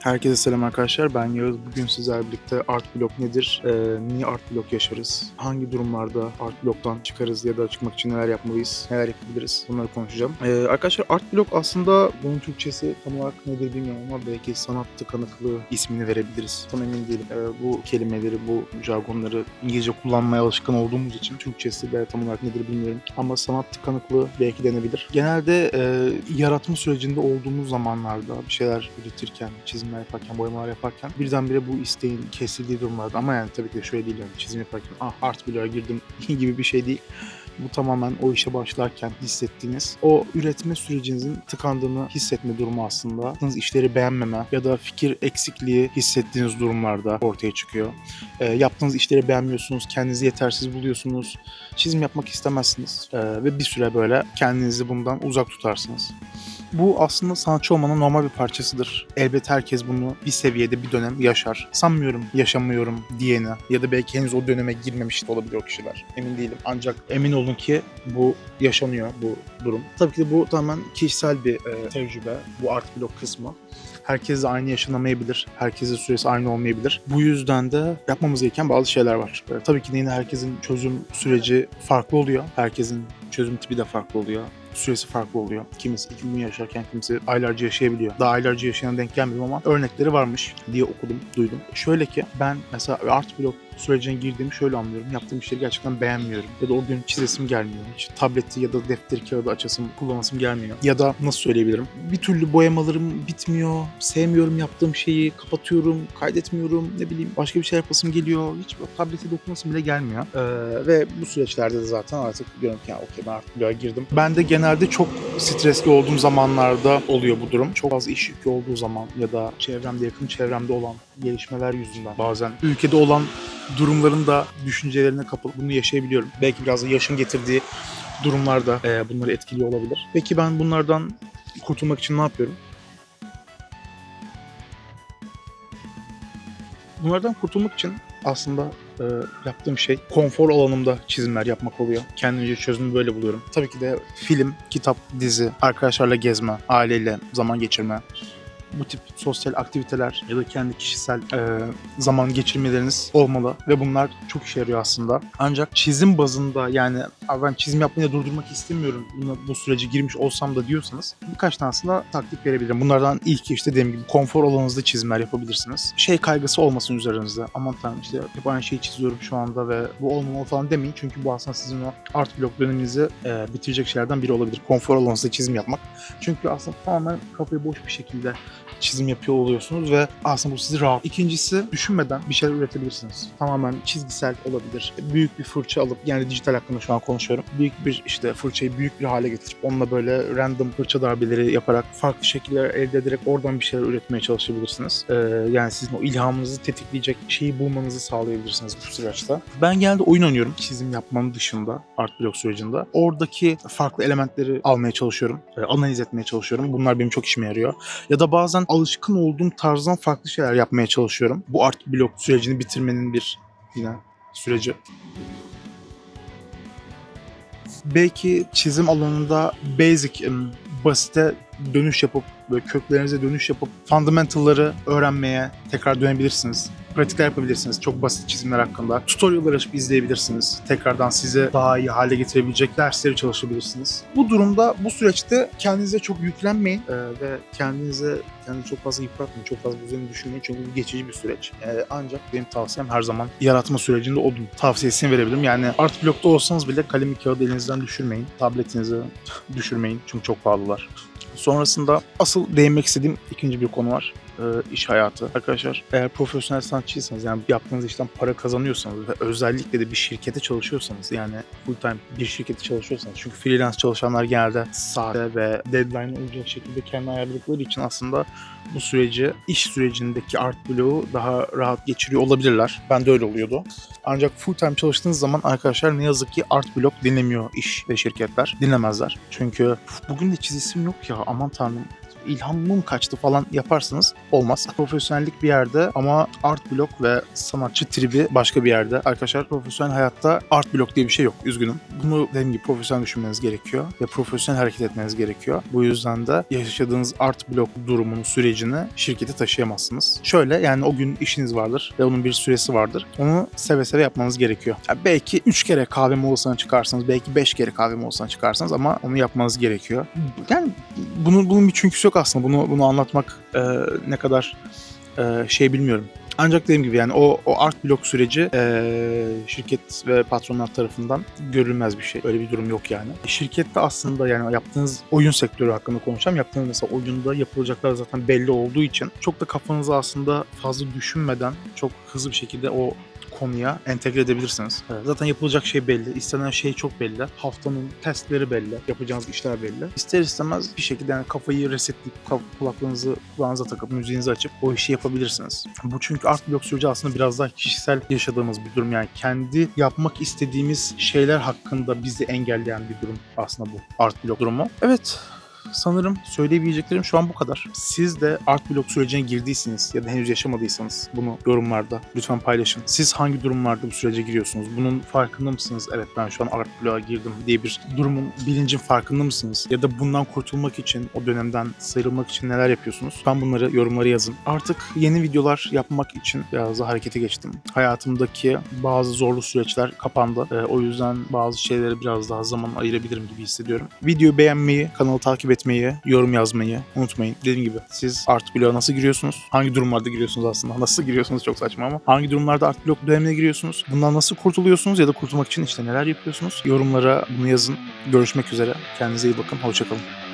Herkese selam arkadaşlar. Ben Yağız. Bugün sizlerle birlikte art blok nedir? Ee, niye art blok yaşarız? Hangi durumlarda art bloktan çıkarız ya da çıkmak için neler yapmalıyız? Neler yapabiliriz? Bunları konuşacağım. Ee, arkadaşlar art blok aslında bunun Türkçesi tam olarak nedir bilmiyorum ama belki sanat tıkanıklığı ismini verebiliriz. Tam emin değilim. Ee, bu kelimeleri, bu jargonları İngilizce kullanmaya alışkın olduğumuz için Türkçesi de tam olarak nedir bilmiyorum. Ama sanat tıkanıklığı belki denebilir. Genelde e, yaratma sürecinde olduğumuz zamanlarda bir şeyler üretirken, çizimler yaparken, boyamalar yaparken birdenbire bu isteğin kesildiği durumlarda ama yani tabii ki şöyle değil yani çizim yaparken ah art bloğa girdim gibi bir şey değil. Bu tamamen o işe başlarken hissettiğiniz, o üretme sürecinizin tıkandığını hissetme durumu aslında. Yaptığınız işleri beğenmeme ya da fikir eksikliği hissettiğiniz durumlarda ortaya çıkıyor. E, yaptığınız işleri beğenmiyorsunuz, kendinizi yetersiz buluyorsunuz, çizim yapmak istemezsiniz E, ve bir süre böyle kendinizi bundan uzak tutarsınız. Bu aslında sanatçı olmanın normal bir parçasıdır. Elbet herkes bunu bir seviyede bir dönem yaşar. Sanmıyorum yaşamıyorum diyeni ya da belki henüz o döneme girmemiş de olabilir kişiler. Emin değilim. Ancak emin olun ki bu yaşanıyor bu durum. Tabii ki de bu tamamen kişisel bir e, tecrübe. Bu art blok kısmı. Herkes de aynı yaşanamayabilir. Herkesin süresi aynı olmayabilir. Bu yüzden de yapmamız gereken bazı şeyler var. E, tabii ki de yine herkesin çözüm süreci farklı oluyor. Herkesin çözüm tipi de farklı oluyor süresi farklı oluyor. Kimisi iki gün yaşarken kimisi aylarca yaşayabiliyor. Daha aylarca yaşayan denk gelmedim ama örnekleri varmış diye okudum, duydum. Şöyle ki ben mesela art blok sürecine girdiğimi şöyle anlıyorum. Yaptığım işleri gerçekten beğenmiyorum. Ya da o gün çizesim gelmiyor. Hiç tableti ya da defteri kağıdı açasım, kullanasım gelmiyor. Ya da nasıl söyleyebilirim? Bir türlü boyamalarım bitmiyor. Sevmiyorum yaptığım şeyi. Kapatıyorum, kaydetmiyorum. Ne bileyim başka bir şey yapasım geliyor. Hiç tablete dokunasım bile gelmiyor. Ee, ve bu süreçlerde de zaten artık diyorum ki ya okey ben artık bloğa girdim. Ben de genelde çok stresli olduğum zamanlarda oluyor bu durum. Çok fazla iş yükü olduğu zaman ya da çevremde yakın çevremde olan gelişmeler yüzünden bazen ülkede olan durumların da düşüncelerine kapılıp bunu yaşayabiliyorum. Belki biraz da yaşın getirdiği durumlarda e, bunları etkiliyor olabilir. Peki ben bunlardan kurtulmak için ne yapıyorum? Bunlardan kurtulmak için aslında e, yaptığım şey konfor alanımda çizimler yapmak oluyor. Kendimce çözümü böyle buluyorum. Tabii ki de film, kitap, dizi, arkadaşlarla gezme, aileyle zaman geçirme, bu tip sosyal aktiviteler ya da kendi kişisel e, zaman geçirmeleriniz olmalı ve bunlar çok işe yarıyor aslında. Ancak çizim bazında yani "Abi ben çizim yapmayı durdurmak istemiyorum buna, bu sürece girmiş olsam da diyorsanız birkaç tane aslında taktik verebilirim. Bunlardan ilki işte dediğim gibi konfor alanınızda çizimler yapabilirsiniz. Şey kaygısı olmasın üzerinizde. Aman tanrım işte hep aynı şeyi çiziyorum şu anda ve bu olmamalı falan demeyin. Çünkü bu aslında sizin o art blok döneminizi e, bitirecek şeylerden biri olabilir. Konfor alanınızda çizim yapmak. Çünkü aslında tamamen kafayı boş bir şekilde çizim yapıyor oluyorsunuz ve aslında bu sizi rahat. İkincisi düşünmeden bir şeyler üretebilirsiniz. Tamamen çizgisel olabilir. Büyük bir fırça alıp yani dijital hakkında şu an konuşuyorum. Büyük bir işte fırçayı büyük bir hale getirip onunla böyle random fırça darbeleri yaparak farklı şekiller elde ederek oradan bir şeyler üretmeye çalışabilirsiniz. Ee, yani sizin o ilhamınızı tetikleyecek şeyi bulmanızı sağlayabilirsiniz bu süreçte. Ben genelde oyun oynuyorum çizim yapmanın dışında art blok sürecinde. Oradaki farklı elementleri almaya çalışıyorum. e, Analiz etmeye çalışıyorum. Bunlar benim çok işime yarıyor. Ya da bazen alışkın olduğum tarzdan farklı şeyler yapmaya çalışıyorum. Bu art blok sürecini bitirmenin bir yine süreci. Belki çizim alanında basic, basite dönüş yapıp böyle köklerinize dönüş yapıp fundamental'ları öğrenmeye tekrar dönebilirsiniz. Pratikler yapabilirsiniz çok basit çizimler hakkında. Tutorial'lar açıp izleyebilirsiniz. Tekrardan size daha iyi hale getirebilecek dersleri çalışabilirsiniz. Bu durumda bu süreçte kendinize çok yüklenmeyin e, ve kendinize kendinizi çok fazla yıpratmayın. Çok fazla üzerine düşünmeyin çünkü bu geçici bir süreç. E, ancak benim tavsiyem her zaman yaratma sürecinde olun. Tavsiyesini verebilirim. Yani art blokta olsanız bile kalemi kağıdı elinizden düşürmeyin. Tabletinizi düşürmeyin çünkü çok pahalılar. Sonrasında asıl değinmek istediğim ikinci bir konu var. Ee, iş hayatı. Arkadaşlar eğer profesyonel sanatçıysanız yani yaptığınız işten para kazanıyorsanız ve özellikle de bir şirkete çalışıyorsanız yani full time bir şirkete çalışıyorsanız çünkü freelance çalışanlar genelde saate ve deadline olacak şekilde kendi ayarladıkları için aslında bu süreci iş sürecindeki art bloğu daha rahat geçiriyor olabilirler. Ben de öyle oluyordu. Ancak full time çalıştığınız zaman arkadaşlar ne yazık ki art blok dinlemiyor iş ve şirketler. Dinlemezler. Çünkü bugün de çizisim yok ya aman tanrım ilhamım kaçtı falan yaparsanız olmaz. Profesyonellik bir yerde ama art blok ve sanatçı tribi başka bir yerde. Arkadaşlar profesyonel hayatta art blok diye bir şey yok. Üzgünüm. Bunu dediğim gibi profesyonel düşünmeniz gerekiyor ve profesyonel hareket etmeniz gerekiyor. Bu yüzden de yaşadığınız art blok durumunun sürecini şirkete taşıyamazsınız. Şöyle yani o gün işiniz vardır ve onun bir süresi vardır. Onu seve seve yapmanız gerekiyor. Ya belki 3 kere kahve molasına çıkarsınız, belki 5 kere kahve molasına çıkarsınız ama onu yapmanız gerekiyor. Yani bunun bunun bir çünküsü yok aslında. Bunu bunu anlatmak e, ne kadar e, şey bilmiyorum. Ancak dediğim gibi yani o, o art blok süreci e, şirket ve patronlar tarafından görülmez bir şey. Öyle bir durum yok yani. Şirkette aslında yani yaptığınız oyun sektörü hakkında konuşacağım. Yaptığınız mesela oyunda yapılacaklar zaten belli olduğu için çok da kafanızı aslında fazla düşünmeden çok hızlı bir şekilde o konuya entegre edebilirsiniz. Zaten yapılacak şey belli, istenen şey çok belli. Haftanın testleri belli, yapacağınız işler belli. İster istemez bir şekilde yani kafayı resetleyip kulaklığınızı kulağınıza takıp müziğinizi açıp o işi yapabilirsiniz. Bu çünkü art blok süreci aslında biraz daha kişisel yaşadığımız bir durum. Yani kendi yapmak istediğimiz şeyler hakkında bizi engelleyen bir durum aslında bu art blok durumu. Evet, Sanırım söyleyebileceklerim şu an bu kadar. Siz de art blok sürecine girdiyseniz ya da henüz yaşamadıysanız bunu yorumlarda lütfen paylaşın. Siz hangi durumlarda bu sürece giriyorsunuz? Bunun farkında mısınız? Evet ben şu an art bloğa girdim diye bir durumun bilincin farkında mısınız? Ya da bundan kurtulmak için, o dönemden sıyrılmak için neler yapıyorsunuz? Ben bunları yorumlara yazın. Artık yeni videolar yapmak için biraz daha harekete geçtim. Hayatımdaki bazı zorlu süreçler kapandı. Ee, o yüzden bazı şeylere biraz daha zaman ayırabilirim gibi hissediyorum. Videoyu beğenmeyi, kanalı takip etmeyi, yorum yazmayı unutmayın. Dediğim gibi siz art bloğa nasıl giriyorsunuz? Hangi durumlarda giriyorsunuz aslında? Nasıl giriyorsunuz çok saçma ama. Hangi durumlarda art blok dönemine giriyorsunuz? Bundan nasıl kurtuluyorsunuz ya da kurtulmak için işte neler yapıyorsunuz? Yorumlara bunu yazın. Görüşmek üzere. Kendinize iyi bakın. Hoşçakalın.